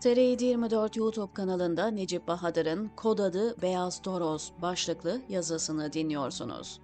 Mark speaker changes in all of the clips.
Speaker 1: TR 24 YouTube kanalında Necip Bahadır'ın Kod adı Beyaz Toros başlıklı yazısını dinliyorsunuz.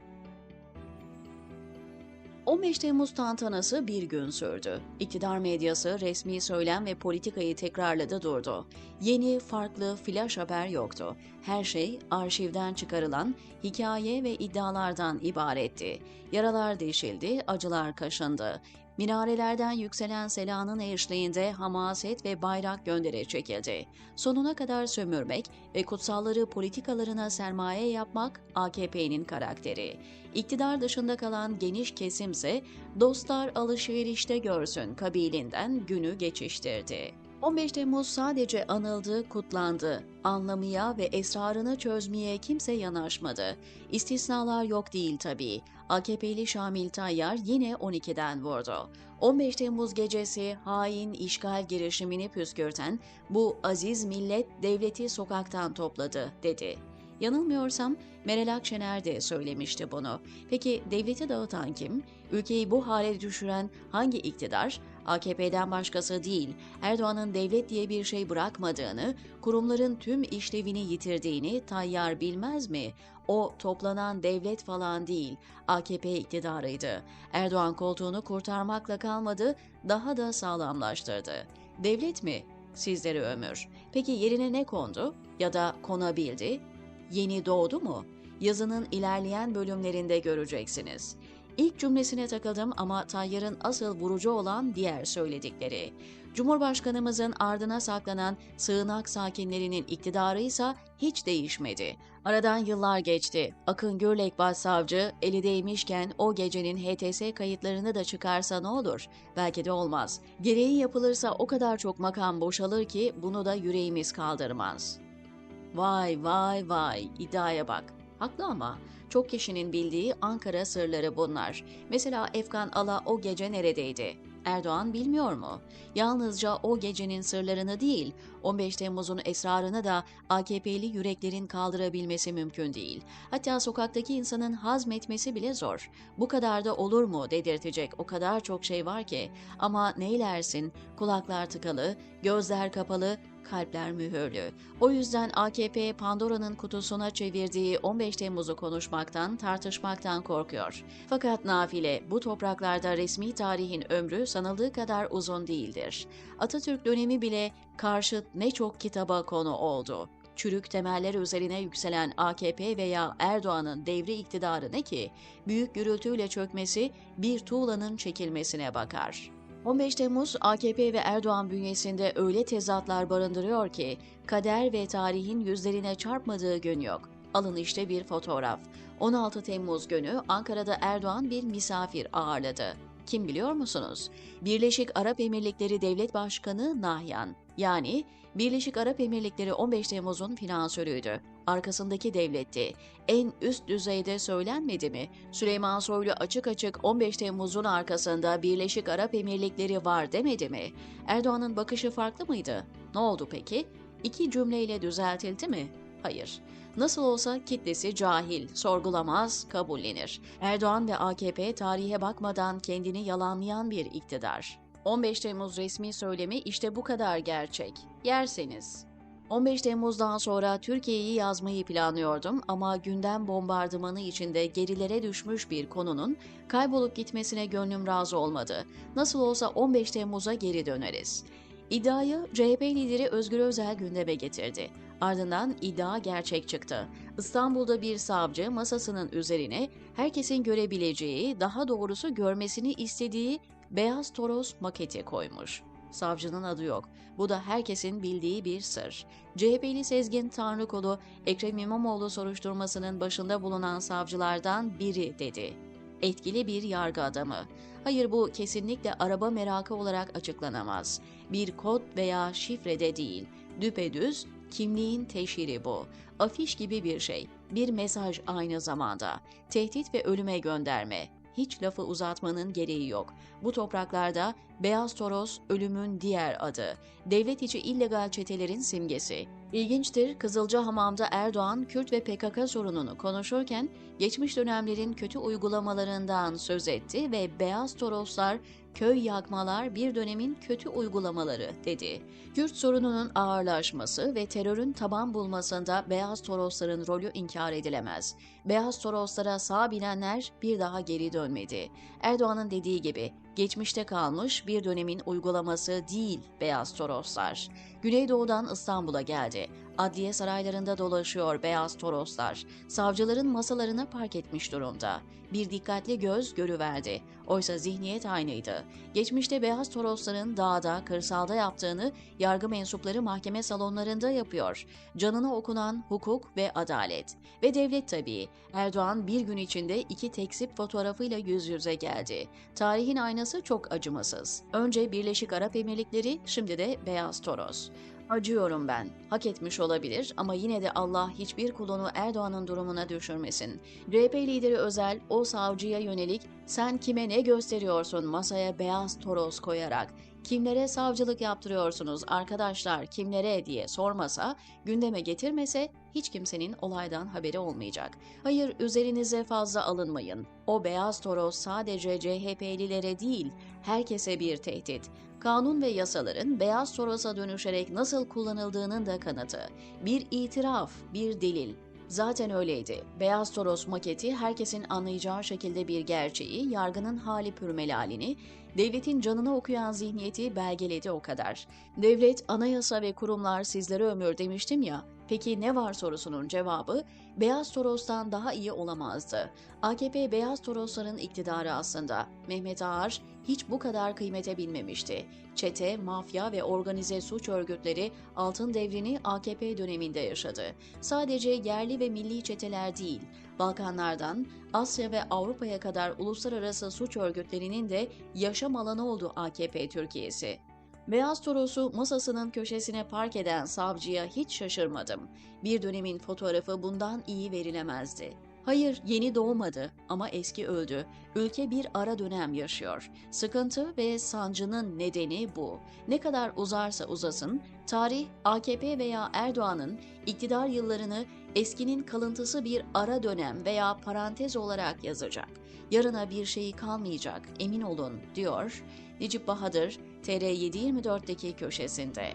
Speaker 1: 15 Temmuz tantanası bir gün sürdü. İktidar medyası resmi söylem ve politikayı tekrarladı durdu. Yeni, farklı, flash haber yoktu. Her şey arşivden çıkarılan hikaye ve iddialardan ibaretti. Yaralar deşildi, acılar kaşındı. Minarelerden yükselen selanın eşliğinde hamaset ve bayrak göndere çekildi. Sonuna kadar sömürmek ve kutsalları politikalarına sermaye yapmak AKP'nin karakteri. İktidar dışında kalan geniş kesimse dostlar alışverişte görsün kabilinden günü geçiştirdi. 15 Temmuz sadece anıldı, kutlandı. Anlamaya ve esrarını çözmeye kimse yanaşmadı. İstisnalar yok değil tabii. AKP'li Şamil Tayyar yine 12'den vurdu. 15 Temmuz gecesi hain işgal girişimini püskürten bu aziz millet devleti sokaktan topladı dedi. Yanılmıyorsam Meral Akşener de söylemişti bunu. Peki devleti dağıtan kim? Ülkeyi bu hale düşüren hangi iktidar? AKP'den başkası değil, Erdoğan'ın devlet diye bir şey bırakmadığını, kurumların tüm işlevini yitirdiğini Tayyar bilmez mi? O toplanan devlet falan değil, AKP iktidarıydı. Erdoğan koltuğunu kurtarmakla kalmadı, daha da sağlamlaştırdı. Devlet mi? Sizleri ömür. Peki yerine ne kondu? Ya da konabildi? Yeni doğdu mu? Yazının ilerleyen bölümlerinde göreceksiniz. İlk cümlesine takıldım ama Tayyar'ın asıl vurucu olan diğer söyledikleri. Cumhurbaşkanımızın ardına saklanan sığınak sakinlerinin iktidarı ise hiç değişmedi. Aradan yıllar geçti. Akın Gürlek Başsavcı eli değmişken o gecenin HTS kayıtlarını da çıkarsa ne olur? Belki de olmaz. Gereği yapılırsa o kadar çok makam boşalır ki bunu da yüreğimiz kaldırmaz. Vay vay vay iddiaya bak. Haklı ama çok kişinin bildiği Ankara sırları bunlar. Mesela Efkan Ala o gece neredeydi? Erdoğan bilmiyor mu? Yalnızca o gecenin sırlarını değil, 15 Temmuz'un esrarını da AKP'li yüreklerin kaldırabilmesi mümkün değil. Hatta sokaktaki insanın hazmetmesi bile zor. Bu kadar da olur mu dedirtecek o kadar çok şey var ki. Ama neylersin, kulaklar tıkalı, gözler kapalı, kalpler mühürlü. O yüzden AKP Pandora'nın kutusuna çevirdiği 15 Temmuz'u konuşmaktan, tartışmaktan korkuyor. Fakat nafile bu topraklarda resmi tarihin ömrü sanıldığı kadar uzun değildir. Atatürk dönemi bile karşıt ne çok kitaba konu oldu. Çürük temeller üzerine yükselen AKP veya Erdoğan'ın devri iktidarı ne ki? Büyük gürültüyle çökmesi bir tuğlanın çekilmesine bakar. 15 Temmuz AKP ve Erdoğan bünyesinde öyle tezatlar barındırıyor ki kader ve tarihin yüzlerine çarpmadığı gün yok. Alın işte bir fotoğraf. 16 Temmuz günü Ankara'da Erdoğan bir misafir ağırladı. Kim biliyor musunuz? Birleşik Arap Emirlikleri Devlet Başkanı Nahyan. Yani Birleşik Arap Emirlikleri 15 Temmuz'un finansörüydü. Arkasındaki devletti. En üst düzeyde söylenmedi mi? Süleyman Soylu açık açık 15 Temmuz'un arkasında Birleşik Arap Emirlikleri var demedi mi? Erdoğan'ın bakışı farklı mıydı? Ne oldu peki? İki cümleyle düzeltildi mi? Hayır. Nasıl olsa kitlesi cahil, sorgulamaz, kabullenir. Erdoğan ve AKP tarihe bakmadan kendini yalanlayan bir iktidar. 15 Temmuz resmi söylemi işte bu kadar gerçek. Yerseniz. 15 Temmuz'dan sonra Türkiye'yi yazmayı planlıyordum ama gündem bombardımanı içinde gerilere düşmüş bir konunun kaybolup gitmesine gönlüm razı olmadı. Nasıl olsa 15 Temmuz'a geri döneriz. İddiayı CHP lideri Özgür Özel gündeme getirdi. Ardından iddia gerçek çıktı. İstanbul'da bir savcı masasının üzerine herkesin görebileceği, daha doğrusu görmesini istediği beyaz toros maketi koymuş. Savcının adı yok. Bu da herkesin bildiği bir sır. CHP'li Sezgin Tanrıkulu, Ekrem İmamoğlu soruşturmasının başında bulunan savcılardan biri dedi. Etkili bir yargı adamı. Hayır bu kesinlikle araba merakı olarak açıklanamaz. Bir kod veya şifre de değil. Düpedüz kimliğin teşhiri bu. Afiş gibi bir şey. Bir mesaj aynı zamanda. Tehdit ve ölüme gönderme hiç lafı uzatmanın gereği yok. Bu topraklarda Beyaz Toros ölümün diğer adı. Devlet içi illegal çetelerin simgesi. İlginçtir Kızılcahamam'da Erdoğan Kürt ve PKK sorununu konuşurken geçmiş dönemlerin kötü uygulamalarından söz etti ve Beyaz Toroslar köy yakmalar bir dönemin kötü uygulamaları dedi. Kürt sorununun ağırlaşması ve terörün taban bulmasında Beyaz Torosların rolü inkar edilemez. Beyaz Toroslara sağ bilenler bir daha geri dönmedi. Erdoğan'ın dediği gibi geçmişte kalmış bir dönemin uygulaması değil Beyaz Toroslar. Güneydoğu'dan İstanbul'a geldi. Adliye saraylarında dolaşıyor Beyaz Toroslar. Savcıların masalarına park etmiş durumda. Bir dikkatli göz görüverdi. Oysa zihniyet aynıydı. Geçmişte Beyaz Torosların dağda, kırsalda yaptığını yargı mensupları mahkeme salonlarında yapıyor. Canına okunan hukuk ve adalet. Ve devlet tabii. Erdoğan bir gün içinde iki teksip fotoğrafıyla yüz yüze geldi. Tarihin aynası çok acımasız. Önce Birleşik Arap Emirlikleri, şimdi de Beyaz Toros. Acıyorum ben. Hak etmiş olabilir ama yine de Allah hiçbir kulunu Erdoğan'ın durumuna düşürmesin. CHP lideri Özel o savcıya yönelik sen kime ne gösteriyorsun masaya beyaz toros koyarak kimlere savcılık yaptırıyorsunuz arkadaşlar kimlere diye sormasa, gündeme getirmese hiç kimsenin olaydan haberi olmayacak. Hayır üzerinize fazla alınmayın. O beyaz toros sadece CHP'lilere değil, herkese bir tehdit. Kanun ve yasaların beyaz torosa dönüşerek nasıl kullanıldığının da kanıtı. Bir itiraf, bir delil. Zaten öyleydi. Beyaz Toros maketi herkesin anlayacağı şekilde bir gerçeği, yargının hali pürmelalini, devletin canını okuyan zihniyeti belgeledi o kadar. Devlet, anayasa ve kurumlar sizlere ömür demiştim ya, Peki ne var sorusunun cevabı Beyaz Toros'tan daha iyi olamazdı. AKP Beyaz Torosların iktidarı aslında. Mehmet Ağar hiç bu kadar kıymete binmemişti. Çete, mafya ve organize suç örgütleri altın devrini AKP döneminde yaşadı. Sadece yerli ve milli çeteler değil, Balkanlardan Asya ve Avrupa'ya kadar uluslararası suç örgütlerinin de yaşam alanı oldu AKP Türkiye'si. Beyaz Toros'u masasının köşesine park eden savcıya hiç şaşırmadım. Bir dönemin fotoğrafı bundan iyi verilemezdi. Hayır, yeni doğmadı ama eski öldü. Ülke bir ara dönem yaşıyor. Sıkıntı ve sancının nedeni bu. Ne kadar uzarsa uzasın, tarih AKP veya Erdoğan'ın iktidar yıllarını eskinin kalıntısı bir ara dönem veya parantez olarak yazacak. Yarına bir şeyi kalmayacak, emin olun, diyor Necip Bahadır, TR724'deki köşesinde.